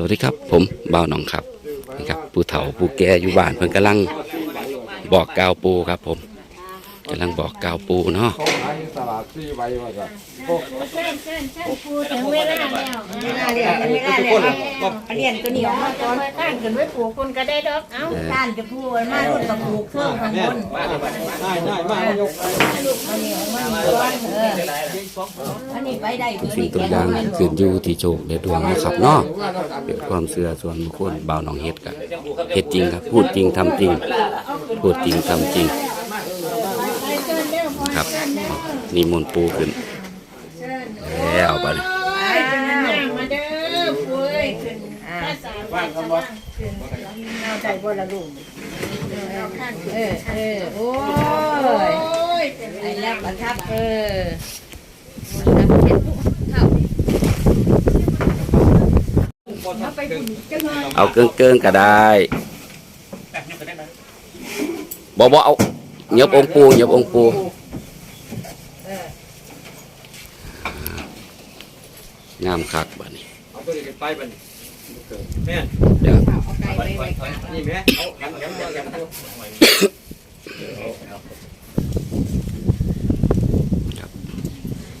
สวัสดีครับ ผมบ่าวหนองครับนะครับผู้เฒ่าผู้แก่อยู่บ้านเพิ่นกำลังบอกกล่าวปูครับผม กำลังบอกกล่าวปูเนาะเขาขายอยู่ตลาดซี่ใบว่าจะเชิญเชิญเชิญครูถึงเวลาแล้วเวลาเรียนเวลาแล้วเอาเรียนตัวนี้ออกมาก่อนข้างขึ้นไว้ปลูกคุณก็ได้ดอกเอ้าด้านจะพูดมารุ่นกับปลูกเครื่องข้างบนได้ได้มากยกอันนี้ออกมานี่ก่อนเอออันนี้ไปได้ตัวสิ่งนี้ตัวแกอย่างมันขึ้นอยู่ที่โชคและดวงนะครับเนาะเป็นความเชื่อส่วนบุคคลบ่าวหนองเฮ็ดกับเฮ็ดจริงครับ พูดจริงทำจริง พูดจริงทำจริง ครับนิมนปูขึ้นแล้วบัดนี้าเด้อปุ้ยขึ้นภาษาบ้านคำว่าเอาใจบ่ละลูกเออเออโอ้ยโอ้ยไปรับเออเอาเกิงเกิงก็ได้บ่บ่เอาเหยียบองค์ปูเหยียบองค์ปู งามคักบัดนี้เอาตัวนี้ไปบันแม่เดี๋ยวเอาไก่ไปไว้ก่อนนี่แม่เอาแขนแขนแขนตัว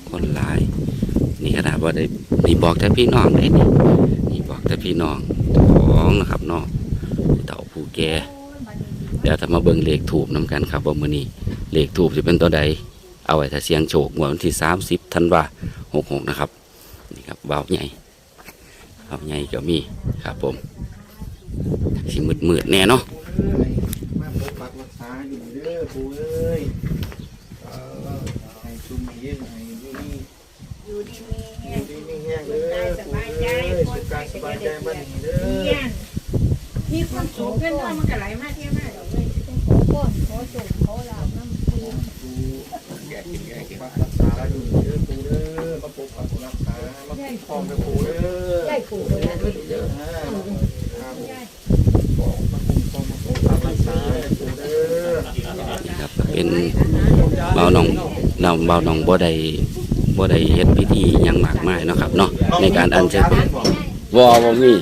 คนหลาย นี่ขนาดว่าได้นี่บอกแต่พี่น้องเลยนี่นี่บอกแต่พี่น้องเจ้าของนะครับเนาะผู้เฒ่าผู้แก่เดี๋ยวถ้ามาเบิ่งเลขถูกน้กันครับว่ามื้อนี้เลขถูกจะเป็นตัวใดเอาไว้ถ้าเสียงโชคงวดวันที่30ธันวา66นะครับ นี่ครับว่าวใหญ่ว่าวใหญ่ก็มีครับผมสิมืดๆแน่เนาะมาปกปักรักษาอยู่เด้อปู่เอ้ยให้ชุมเย็นให้อยู่นี่อยู่ดีอยู่ดีมีแห้งเด้อปู่เอ้ยสุขกายสบายใจบ้านนี้เด้ๆอเนี่ยมีความสุขขึ้นมามันก็ไหลมาเที่ยวมาดอกเลยปู่แก่กินแก่กินรักษาอยู่เด้อปู่เด้อมาปกปักรักษามาคุ้มครองเด้อปู่เด้อ ได้ปลูกเลยนะ เยอะฮะครับบอกมาคุ้มครองมาปกปักรักษาเด้อปู่เด้อ นี่ครับก็ เป็นเบาหนองเราเบาหนองบ่ได้บ่ได้เฮ็ดพิธีหยังมากมายเนาะครับเนาะในการอัญเชิญวอบ่มี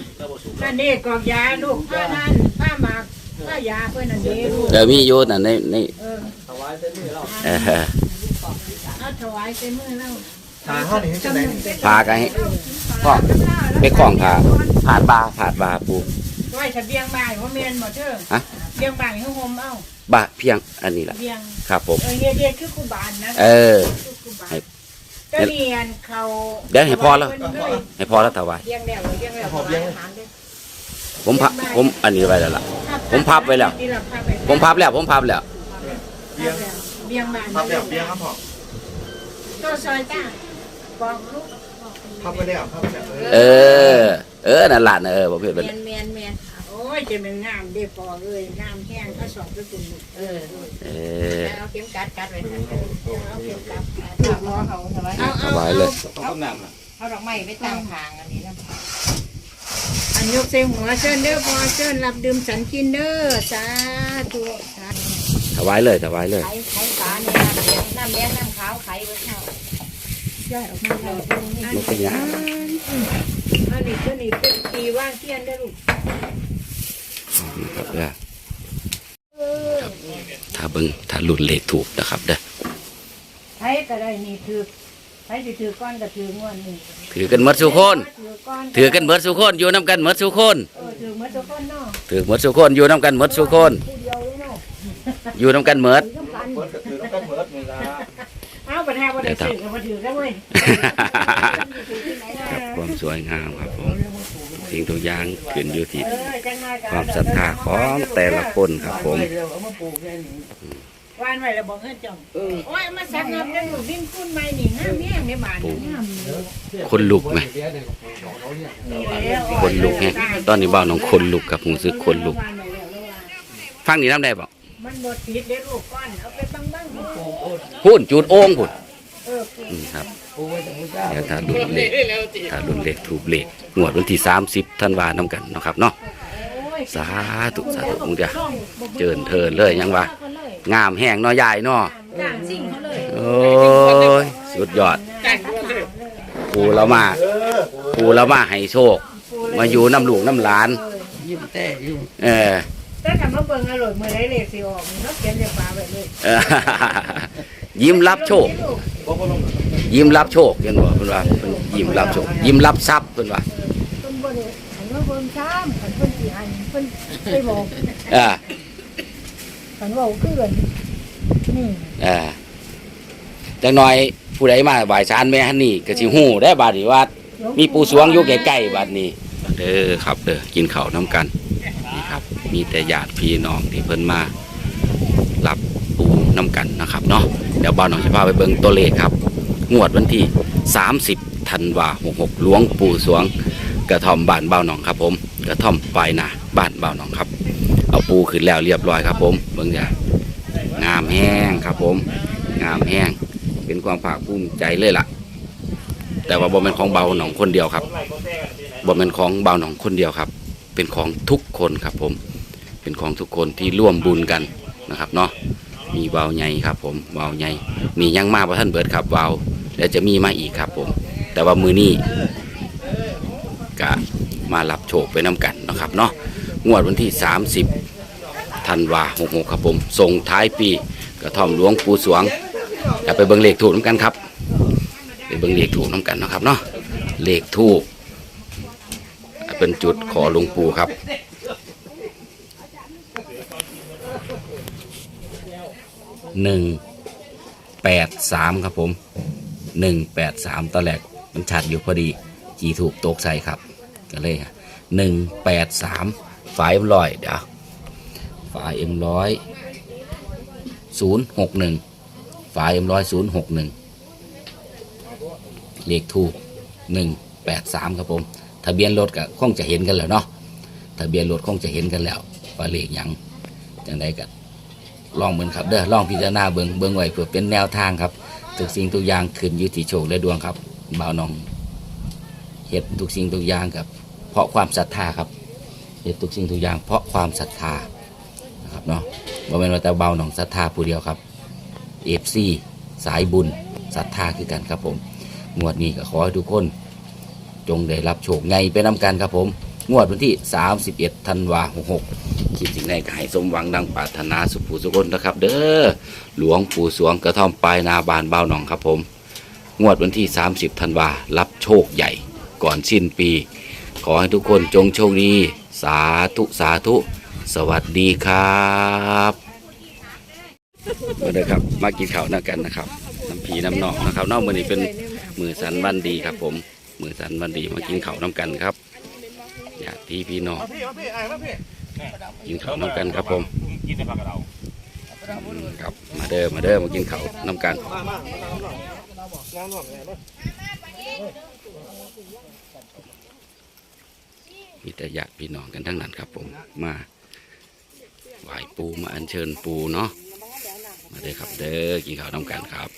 นั่นนี่กอกยาลูกผ้านั่นผ้าหมากผ้ายาเพื่อนนั่นเด้ลูกแต่มีอยู่น่ะในในเออเอ่อเอาถวายเป็นมือแล้วทางห้องนี้จะไหนนี่พากันให้พ่อไปคล้องพาผาดบาผาดบาปูไว้ถ้าเบียงบ่ายว่าเมียนบ่เด้อฮะเบียงบ่ายให้โฮมเอ้า บาเพียงอันนี้ล่ะเบียงครับผม เออเฮ็ดเฮ็ดคือครูบานนะเออ คือครูบานให้เจ้าเรียนเขาเดี๋ยวให้พอแล้วเพิ่นเลยให้พอแล้วถวายเบียงแล้วเบียงแล้วถวายอาหารเด้อผมพับผมอันนี้ไว้แล้วล่ะ ผมพับไว้แล้วนี่ล่ะพับไว้ผมพับแล้ว ผมพับแล้วเบียงเบียงบ่ายพับแล้วเบี้ยครับพ่อก็ซอยจ้าบอกลูกพับไปแล้วพับไปแล้วเออ เออนั่นล่ะเออบ่เผ็ดเมีเป็ยนนเมียนเมียนโอ้ ยจะเป็นงามเด้ปอเอ้ยงามแห้งถ้าสอบไปคุณลูกเออเออเอาเข็มกัดกัดไว้นะเอาเก็บกลับเอารอเขาสบายเอาถเอาวายเลยเอาดอกไม้ไปตั้งทางอันนี้นะอันยกเสียหัวเชิญเด้อพอเชิญรับดื่มสันกินเด้อสาธุสาธุถวายเลยถวายเลยไข่ไข่ปลาเนี่ยน้ำแดงน้ำขาวไข่ไว้ข้าวย่อยออกมาเลยมันเป็นหยังอันนี้คือนี่เป็นปีว่างเทียนเด้ลูก นะครับเด้อครับถ้าเบิ่งถ้ารุ่นเลขถูกนะครับเด้อไผก็ได้นี่ถือไผสิถือก้อนก็ถืองวนนี่ถือกันหมดสุคนถือก้อนถือกันหมดสุคนอยู่นํกันหมดสุคนเออถือหมดทุกคนเนาะถือหมดสุคนอยู่นํกันหมดสุคนผู้เดียวเลยเนาะอยู่นํกันหมดถือกันเปิดกระตือแล้วก็เปิดเวลาเอาปัญหาบ่ได้ซื้อก็บ่ถือกันเว้ยความสวยงามครับผม สิ่งทุกอย่างขึ้นอยู่ที่เออจังน้อยก็ความศรัทธาของแต่ละคนครับผมเอามาปลูกแค่นี้วานไว้แล้วบ่เฮ็ดจังโอ้ยมาสักนับได้ลูกดินคุ้นใหม่นี่งามแม่งในบ้านนี่งามนี่คนลุกไหมแล้วคนลุกแฮะตอนนี้บ้านน้องคนลุกครับผมรู้สึกคนลุกวานไว้แล้วแล้วว่าฟังนี่น้ำได้บ่มันบ่ติดเด้อลูกก้อนเอาไปบังๆพูนจูดโอ่งพูนเอออืมครับ เดี๋ยวถ้ารุ่นเลขถ้ารุ่นเลขถูกเลขงวดวันที่30ธันวาคมกันเนาะครับเนาะโอ้ยสาธุสาธุคงจะเจิญเทินเลยยังวะงามแห้งเนาะยายเนาะจ้างสิ่งเขาเลยโอ้ยสุดยอดจ้างเขาเลยปูเรามาเออปูเรามาให้โชคปูเลมาอยู่น้ำลูกน้ำหลานยิ้มแต่อยู่เออถ้าทำมาเบิ่งอร่อยเมื่อไรเลยสิออกมันก็เขียนในฝาไว้เลยเออยิ้มรับโชค ยิ้มรับโชคเห็นบ่เพิ่นว่าเพิ่นยิ้มรับโชค ยิ้มรับทรัพย์เพิ่นว่าเพิ่นบ่ได้หันมาเบิ่งซ้ำขันเพิ่นสิให้เพิ่นไปบอกเออขันเว่าคือกันนี่ออจังหน่อยผู้ใดมาไหว้ศาลแม่ฮันนี่ก็สิฮู้ได้บาดนี้ว่ามีปูสวงอยู่ใกล้ๆบาดนี้เด้อครับเด้อกินข้าวน้ำกันนี่ครับ มีแต่ญาติพี่น้องที่เพิ่นมารับปูน้ำกันนะครับเนาะเดี๋ยวบ่าวน้องจะพาไปเบิ่งตัวเลขครับ งวดวันที่ 30ธันวา66หกหลวงปู่สวง กระท่อมบ้านเบาหนองครับผม กระท่อมปลายนาบ้านเบาหนองครับ เอาปูขึ้นแล้วเรียบร้อยครับผมเบิ่งจ้ะงามแห้งครับผม งามแห้งเป็นความภาคภูมิใจเลยล่ะ แต่ว่าบ่เป็นของเบาหนองคนเดียวครับบ่เป็นของเบาหนองคนเดียวครับ เป็นของทุกคนครับผม เป็นของทุกคนที่ร่วมบุญกันนะครับเนาะมีเบาใหญ่ครับผมเบาใหญ่มียังมาประท่านเบิดครับเบา แล้วจะมีมาอีกครับผม แต่ว่ามือนี้ก็มารับโชคไปน้ำกันนะครับเนาะงวดวันที่ 30ธันวาหกหกครับผมส่งท้ายปีกระท่อมหลวงปูสวงจะไปเบิ่งเลขถูกน้ำกันครับไปเบิ่งเลขถูกน้ำกันนะครับเนาะเลขถูกเป็นจุดขอหลวงปู่ครับหนึ่งแปดสามครับผม หนึ่งแปดสามตอนแรกมันชัดอยู่พอดีจีถูกตกใส่ครับก็เลยหนึ่งแปดสามฝายเอ็มร้อยเดี๋ยวฝายเอ็มร้อยศูนย์หกหนึ่งฝายเอ็มร้อยศูนย์หกหนึ่งเลขถูกหนึ่งแปดสามครับผมทะเบียนรถก็คงจะเห็นกันแล้วเนาะทะเบียนรถคงจะเห็นกันแล้วว่าเลขยังจังใดกันลองเบิ่งครับเด้อลองพิจารณาเบิ่งเบิ่งไว้เพื่อเป็นแนวทางครับ ทุกสิ่งทุกอย่างขึ้นอยู่ที่โชคและดวงครับบ่าวนองเฮ็ดทุกสิ่งทุกอย่างกับ เพราะความศรัทธาครับเฮ็ดทุกสิ่งทุกอย่าง เพราะความศรัทธานะครับเนาะบ่แม่นว่าแต่บ่าวนองศรัทธาผู้เดียวครับเอฟซีสายบุญศรัทธาคือกันครับผมงวดนี้ก็ขอให้ทุกคน จงได้รับโชคไงไปนำกันครับผม งวดวันที่ 31 ธันวา66คิดสิ่งใดก็ให้สมหวังดังปรารถนาสุขผู้สุคนนะครับ เด้อหลวงปู่สวงกระท่อมปลายนาบานเบ้าหนองครับผม งวดวันที่ 30 ธันวารับโชคใหญ่ก่อนสิ้นปี ขอให้ทุกคนจงโชคดี สาธุสาธุ สวัสดีครับมาเลยครับมากินข้าวนักกันนะครับน้ำผีน้ำหนองนะครับนอกมือนี้เป็นมือสันวันดีครับ ผมมือสันวันดีมากินข้าวน้ำกันครับ ญาติพี่น้องพี่มาพี่ไอ้มาพี่กินข้าวน้ำกันครับผมกินในปากกระเราอืมครับมาเด้อมาเด้อมากินข้าวน้ำกันมามาน้ำหน่อยน้ำหน่อยไงเนาะมีแต่ญาติพี่น้องกันทั้งนั้นครับผมมาไหว้ปูมาอัญเชิญปูเนาะมาเด้อครับเด้อกินข้าวน้ำกันครับ